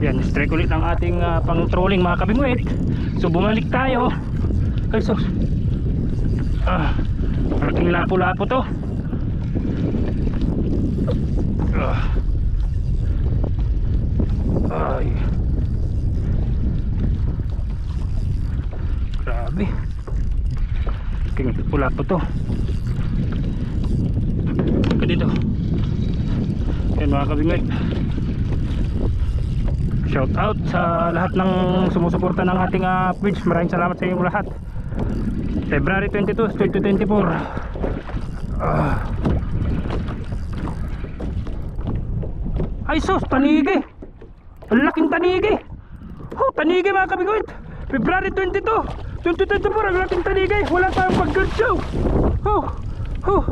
Yan, strike ulit ng ating ah, pang trolling mga kabingwit. So bumalik tayo. Ay sus. Ah, malaking lapo-lapo to. Ah. Ay. Grabe. Malaking lapo-lapo to. Ka dito. Yan mga kabingwit. Shout out sa lahat ng sumusuporta ng ating uh, page. Maraming salamat sa inyong lahat. February 22, 2024. Ah. Ay sus, tanigi. Ang laking tanigi. Oh, mga kabigwit. February 22, 2024, ang laking tanigi. Wala tayong pag-good show. Oh, oh.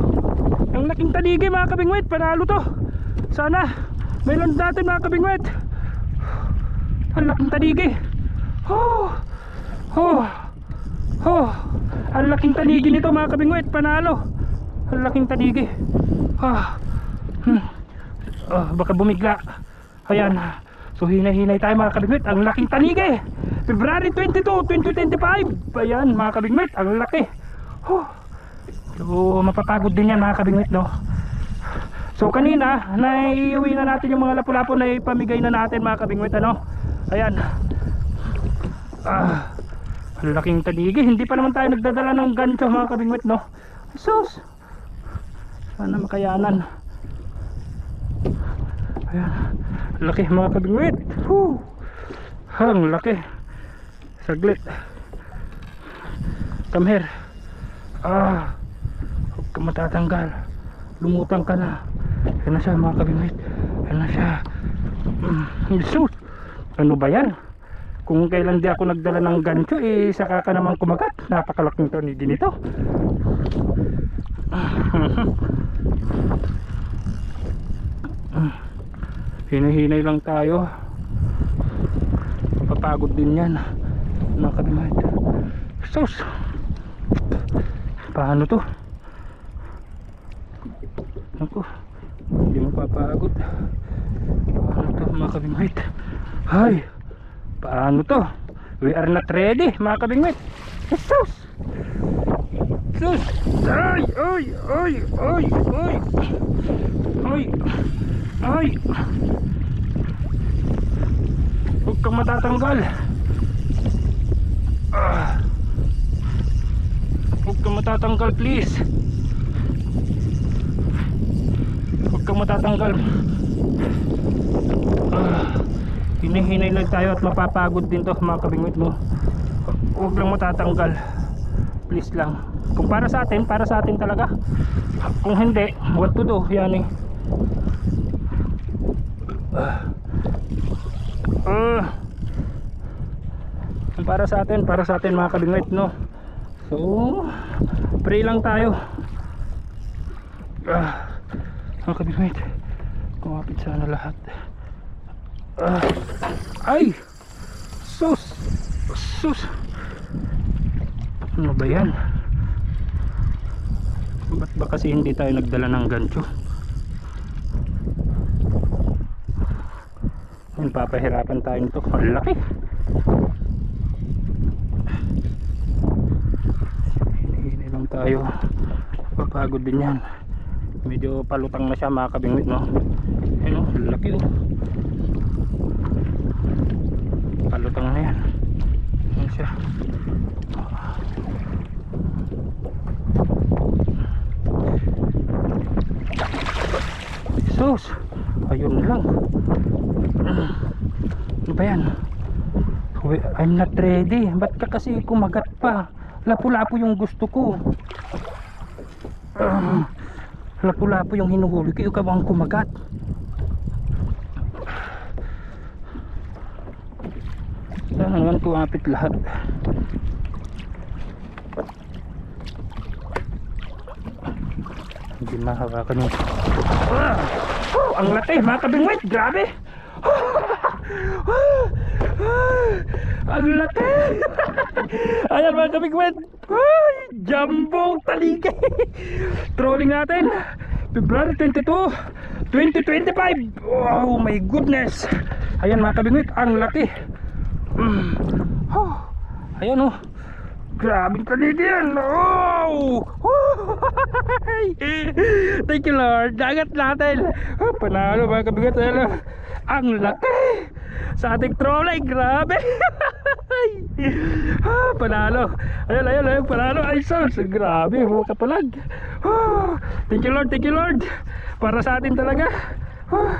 Ang laking tanigi mga kabingwit. Panalo to. Sana, mayroon natin mga kabingwit. Ang laking tanigi. Oh, oh, oh. Ang laking tanigi nito mga kabingwit. Panalo. Ang laking tanigi. Ah. Hmm. Ah, baka bumigla. Ayan. So hinay-hinay tayo mga kabingwit. Ang laking tanigi. February 22, 2025. Ayan mga kabingwit. Ang laki. Oh. So mapapagod din yan mga kabingwit no. So kanina, naiuwi na natin yung mga lapu-lapu na ipamigay na natin mga kabingwit ano. Ayan. Ah. Laking tanigi. Hindi pa naman tayo nagdadala ng gancho mga kabingwit no. Sus. Sana makayanan. Ayan. Laki mga kabingwit. Whew. Ang laki. Saglit. Come here. Ah. Huwag ka matatanggal. Lumutang ka na. Yan na siya mga kabingwit. Yan na siya. Mm. Jesus. Ano ba yan? Kung kailan di ako nagdala ng gancho, eh saka ka naman kumagat. Napakalaking tanigi nito. Hinay-hinay lang tayo. Mapapagod din yan. Mga kabimahit. Sus! Paano to? Ako, hindi mapapagod. Paano to mga kabimahit? Hay! Paano to? We are not ready mga kabingwit. Sus! Sus! Ay! Ay! Ay! Ay! Ay! Ay! Ay! Huwag kang matatanggal. Ah. Huwag kang matatanggal please. Huwag kang matatanggal. Ah. Hinihinay lang tayo at mapapagod din to mga kabingwit mo. Huwag lang matatanggal. Please lang. Kung para sa atin, para sa atin talaga. Kung hindi, what to do? Yan eh. Ah. Kung para sa atin, para sa atin mga kabingwit no. So, pray lang tayo. Ah. Mga kabingwit. Kumapit sana lahat. Ah. Ay! Sus! Sus! Ano ba yan? Ba't ba kasi hindi tayo nagdala ng gancho? Ayun, papahirapan tayo nito. Ang laki! Hini lang tayo. Papagod din yan. Medyo palutang na siya mga kabingwit, no? Ayun, laki oh. Palutang na yan. Yan siya? Sus ayun lang. Ano ba yan? I'm not ready. Ba't ka kasi kumagat pa? Lapu-lapu yung gusto ko. Ah, lapu-lapu yung hinuhuli ko. Ikaw ang kumagat Sana naman kumapit lahat. Hindi mahawakan yung... Ah! Oh, ang laki, mga kabingwit, grabe! ang laki! Ayan mga kabingwit! Ay, jumbo talike! Trolling natin! February 22, 2025! Oh my goodness! Ayan mga kabingwit, ang laki. Mm. Oh. Ayan oh. Grabing kanigi yan. Oh! Thank you Lord. Dagat natin. Oh, panalo mga kabigat. Ayan. Ang laki. Sa ating trolley. Grabe. ah, panalo. Ayan, ayan, ayan. Panalo. Ay, sus. Grabe. Mga kapalag. Oh, thank you Lord. Thank you Lord. Para sa atin talaga. Oh,